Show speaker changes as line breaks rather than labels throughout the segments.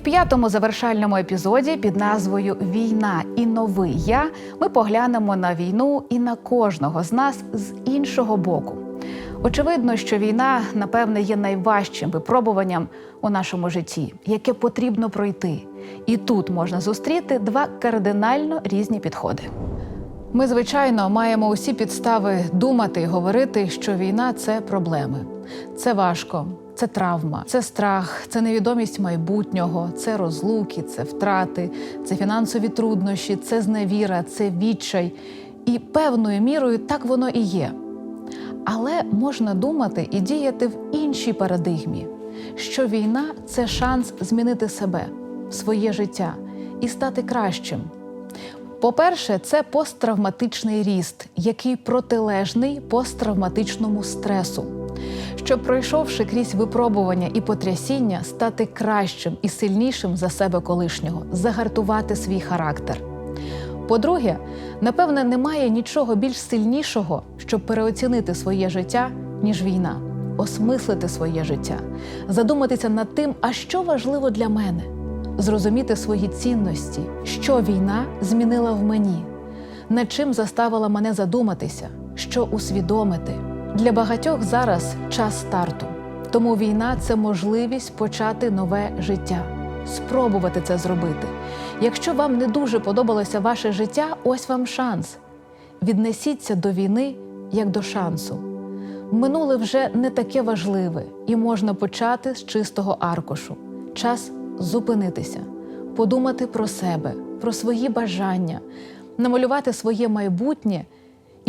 в п'ятому завершальному епізоді під назвою Війна і новий я ми поглянемо на війну і на кожного з нас з іншого боку. Очевидно, що війна, напевне, є найважчим випробуванням у нашому житті, яке потрібно пройти. І тут можна зустріти два кардинально різні підходи. Ми, звичайно, маємо усі підстави думати і говорити, що війна це проблеми. Це важко, це травма, це страх, це невідомість майбутнього, це розлуки, це втрати, це фінансові труднощі, це зневіра, це відчай. І певною мірою так воно і є. Але можна думати і діяти в іншій парадигмі, що війна це шанс змінити себе, своє життя і стати кращим. По-перше, це посттравматичний ріст, який протилежний посттравматичному стресу. Щоб, пройшовши крізь випробування і потрясіння, стати кращим і сильнішим за себе колишнього, загартувати свій характер. По-друге, напевне, немає нічого більш сильнішого, щоб переоцінити своє життя, ніж війна, осмислити своє життя, задуматися над тим, а що важливо для мене, зрозуміти свої цінності, що війна змінила в мені, над чим заставила мене задуматися, що усвідомити. Для багатьох зараз час старту, тому війна це можливість почати нове життя, спробувати це зробити. Якщо вам не дуже подобалося ваше життя, ось вам шанс. Віднесіться до війни як до шансу. Минуле вже не таке важливе, і можна почати з чистого аркушу. Час зупинитися, подумати про себе, про свої бажання, намалювати своє майбутнє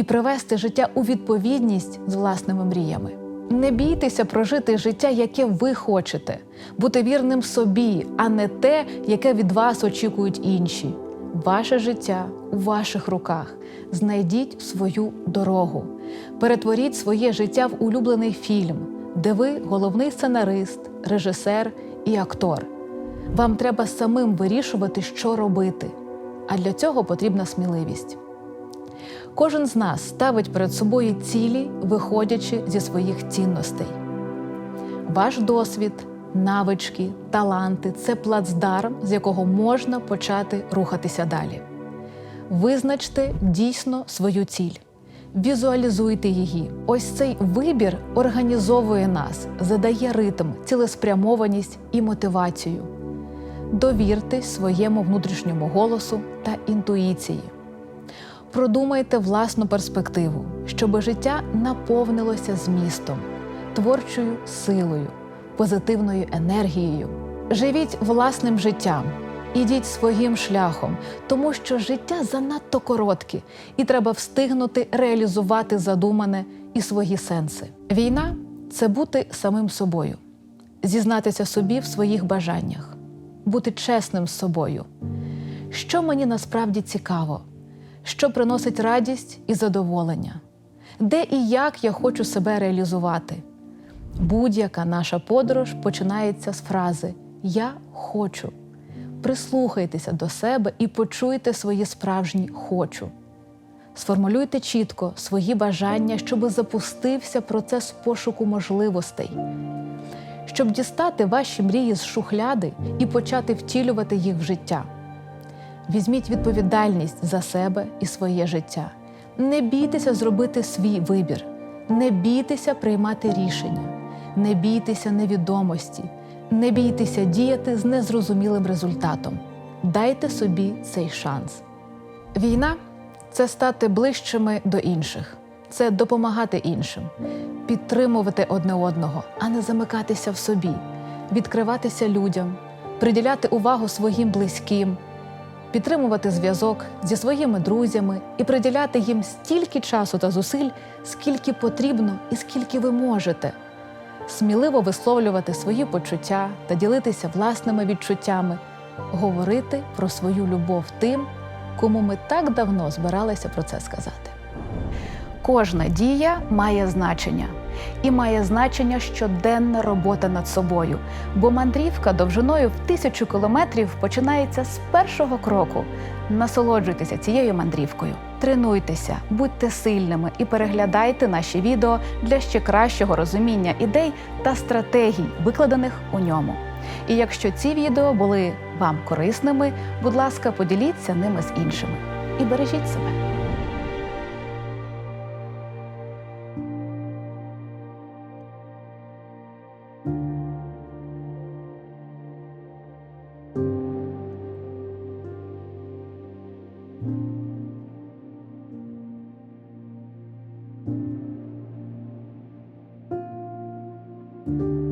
і привести життя у відповідність з власними мріями. Не бійтеся прожити життя, яке ви хочете, бути вірним собі, а не те, яке від вас очікують інші. Ваше життя у ваших руках. Знайдіть свою дорогу, перетворіть своє життя в улюблений фільм, де ви головний сценарист, режисер і актор. Вам треба самим вирішувати, що робити. А для цього потрібна сміливість. Кожен з нас ставить перед собою цілі, виходячи зі своїх цінностей. Ваш досвід, навички, таланти це плацдарм, з якого можна почати рухатися далі. Визначте дійсно свою ціль, візуалізуйте її. Ось цей вибір організовує нас, задає ритм, цілеспрямованість і мотивацію. Довіртесь своєму внутрішньому голосу та інтуїції. Продумайте власну перспективу, щоб життя наповнилося змістом, творчою силою, позитивною енергією. Живіть власним життям, ідіть своїм шляхом, тому що життя занадто коротке, і треба встигнути реалізувати задумане і свої сенси. Війна це бути самим собою, зізнатися собі в своїх бажаннях, бути чесним з собою. Що мені насправді цікаво? Що приносить радість і задоволення, де і як я хочу себе реалізувати. Будь-яка наша подорож починається з фрази Я хочу. Прислухайтеся до себе і почуйте свої справжні хочу. Сформулюйте чітко свої бажання, щоб запустився процес пошуку можливостей, щоб дістати ваші мрії з шухляди і почати втілювати їх в життя. Візьміть відповідальність за себе і своє життя. Не бійтеся зробити свій вибір, не бійтеся приймати рішення, не бійтеся невідомості, не бійтеся діяти з незрозумілим результатом. Дайте собі цей шанс. Війна це стати ближчими до інших, це допомагати іншим, підтримувати одне одного, а не замикатися в собі, відкриватися людям, приділяти увагу своїм близьким підтримувати зв'язок зі своїми друзями і приділяти їм стільки часу та зусиль, скільки потрібно і скільки ви можете, сміливо висловлювати свої почуття та ділитися власними відчуттями, говорити про свою любов тим, кому ми так давно збиралися про це сказати. Кожна дія має значення. І має значення щоденна робота над собою, бо мандрівка довжиною в тисячу кілометрів починається з першого кроку. Насолоджуйтеся цією мандрівкою, тренуйтеся, будьте сильними і переглядайте наші відео для ще кращого розуміння ідей та стратегій, викладених у ньому. І якщо ці відео були вам корисними, будь ласка, поділіться ними з іншими і бережіть себе. thank you.